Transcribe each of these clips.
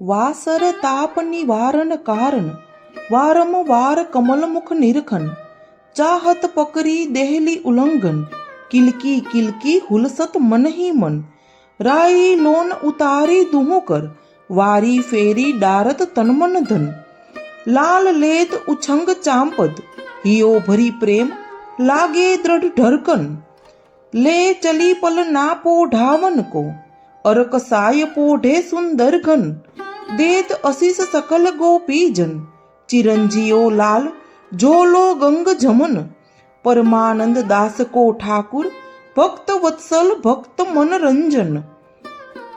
વાસર તાપ નિવારણ કારણ વારંવાર કમલમુખ નિરખન, ચાહત પકરી દેહલી ઉલ્લંઘન કિલકી કિલકી હુલસત મનહી મન, રાઈ લોન ઉતારી દુહુકર વારી ફેરી ડારત તનમન ધન, લાલ લેત ઉછંગ ચાંપદ, હિયો ભરી પ્રેમ, લાગે દ્રઢ ઢરકન, લે ચલી પલ ના પોઢાવન કો, અરક સાય પોઢે સુંદર ઘન દેત અશીષ સકલ ગોપીજન, ચિરંજીઓ લાલ, જોલો ગંગ જમન, પરમાનંદ દાસ કો ઠાકુર, ભક્ત વત્સલ ભક્ત મનરંજન.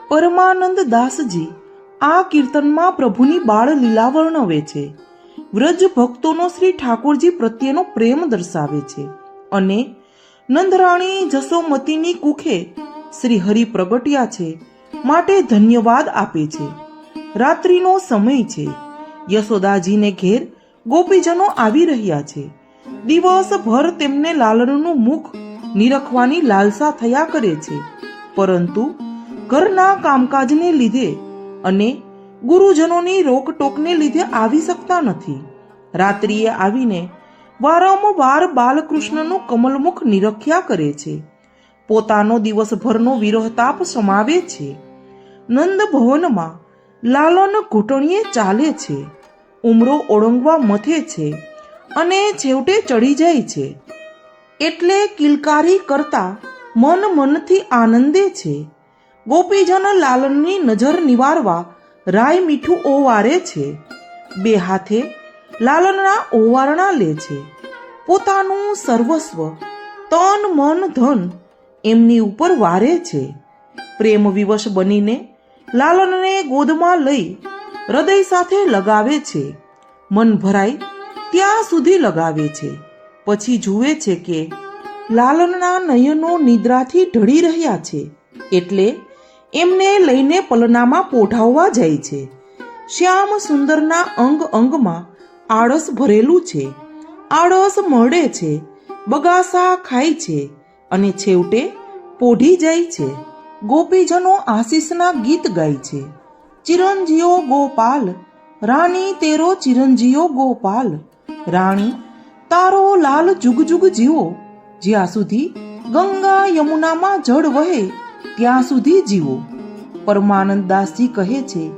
પરમાનંદ દાસજી, આ કીર્તનમાં પ્રભુની બાળ લીલા વર્ણવે છે. વ્રજ ભક્તોનો શ્રી ઠાકોરજી પ્રત્યેનો પ્રેમ દર્શાવે છે. અને નંદરાણી જસોમતીની કુખે શ્રી હરિ પ્રગટ્યા છે, માટે ધન્યવાદ આપે છે. રાત્રિનો સમય છે. યશોદાજીને ઘેર ગોપીજનો આવી રહ્યા છે. દિવસભર તેમને લાલણનું મુખ નિરખવાની લાલસા થયા કરે છે. પરંતુ ઘરના કામકાજને લીધે અને ગુરુજનોની રોકટોકને લીધે આવી શકતા નથી. રાત્રિએ આવીને વારંવાર બાલકૃષ્ણનું કમલમુખ નિરખ્યા કરે છે. પોતાનો દિવસભરનો વિરહતાપ સમાવે છે. નંદ ભવનમાં લાલન ઘૂંટણીએ ચાલે છે. ઉમરો ઓળંગવા મથે છે અને છેવટે ચડી જાય છે. એટલે કિલકારી કરતા મન મનથી આનંદે છે. ગોપીજન લાલનની નજર નિવારવા રાય મીઠું ઓવારે છે. બે હાથે લાલનના ઓવારણા લે છે. પોતાનું સર્વસ્વ, તન મન ધન એમની ઉપર વારે છે. પ્રેમ વિવશ બનીને લાલનને ગોદમાં લઈ હૃદય સાથે લગાવે છે. મન ભરાય ત્યાં સુધી લગાવે છે. પછી જુએ છે કે લાલનના નયનો નિદ્રાથી ઢળી રહ્યા છે. એટલે એમને લઈને પલનામાં પોઢાવવા જાય છે. શ્યામ સુંદરના અંગ અંગમાં આળસ ભરેલું છે. આળસ મળે છે. બગાસા ખાય છે અને છેવટે પોઢી જાય છે. ગોપીજનો આશીષના ગીત ગાય છે. ચિરંજીઓ ગોપાલ, રાણી તેરો ચિરંજીઓ ગોપાલ. રાણી, તારો લાલ જુગ જુગ જીવો. જ્યાં સુધી ગંગા યમુનામાં જળ વહે, ત્યાં સુધી જીવો. પરમાનંદ દાસજી કહે છે,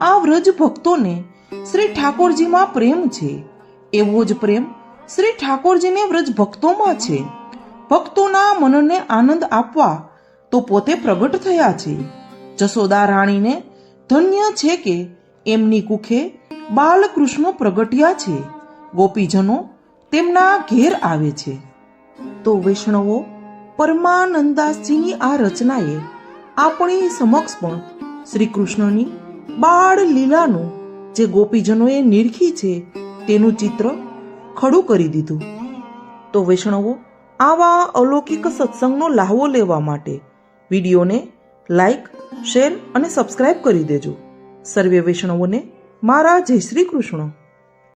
આ વ્રજ ભક્તોને શ્રી ઠાકોરજીમાં પ્રેમ છે. એવો જ પ્રેમ શ્રી ઠાકોરજીને વ્રજ ભક્તોમાં છે. ભક્તોના મનને આનંદ આપવા તો પોતે પ્રગટ થયા છે. જશોદા રાણીને ધન્ય છે કે એમની કુખે બાલકૃષ્ણ પ્રગટ્યા છે. ગોપીજનો તેમના ઘેર આવે છે. તો વૈષ્ણવો પરમાનંદાસજીની આ રચનાએ આપણી સમક્ષ પણ શ્રી કૃષ્ણની બાળ લીલાનું જે ગોપીજનોએ નિરખી છે તેનું ચિત્ર ખડું કરી દીધું. તો વૈષ્ણવો, આવા અલૌકિક સત્સંગનો લાહવો લેવા માટે વિડીયોને લાઈક શેર અને સબસ્ક્રાઇબ કરી દેજો. સર્વે વૈષ્ણવોને મારા જય શ્રી કૃષ્ણ.